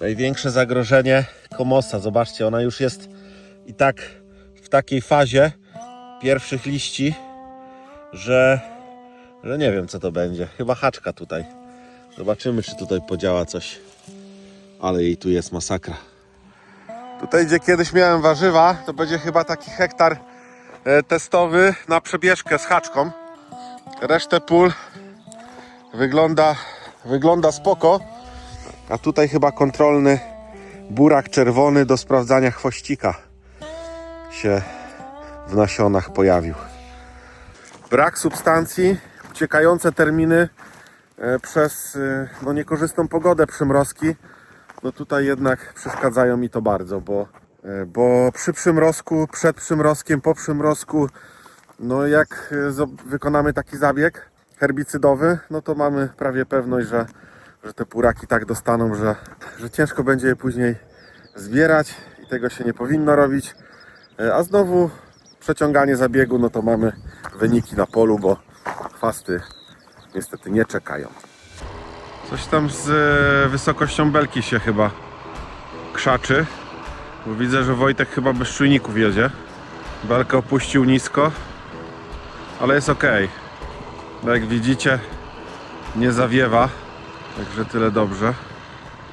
Największe zagrożenie komosa. Zobaczcie, ona już jest i tak w takiej fazie pierwszych liści, że, że nie wiem co to będzie. Chyba haczka tutaj. Zobaczymy, czy tutaj podziała coś. Ale jej tu jest masakra. Tutaj, gdzie kiedyś miałem warzywa, to będzie chyba taki hektar e, testowy na przebieżkę z haczką. Resztę pól wygląda, wygląda spoko. A tutaj chyba kontrolny burak czerwony do sprawdzania chwościka się w nasionach pojawił. Brak substancji, uciekające terminy e, przez e, no, niekorzystną pogodę przymrozki. No tutaj jednak przeszkadzają mi to bardzo, bo, e, bo przy przymrozku, przed przymrozkiem, po przymrozku, no jak wykonamy taki zabieg herbicydowy, no to mamy prawie pewność, że, że te puraki tak dostaną, że, że ciężko będzie je później zbierać i tego się nie powinno robić. E, A znowu przeciąganie zabiegu, no to mamy wyniki na polu, bo chwasty niestety nie czekają. Coś tam z e, wysokością belki się chyba krzaczy. Bo widzę, że Wojtek chyba bez czujników jedzie. Belkę opuścił nisko, ale jest ok. Jak widzicie, nie zawiewa, także tyle dobrze.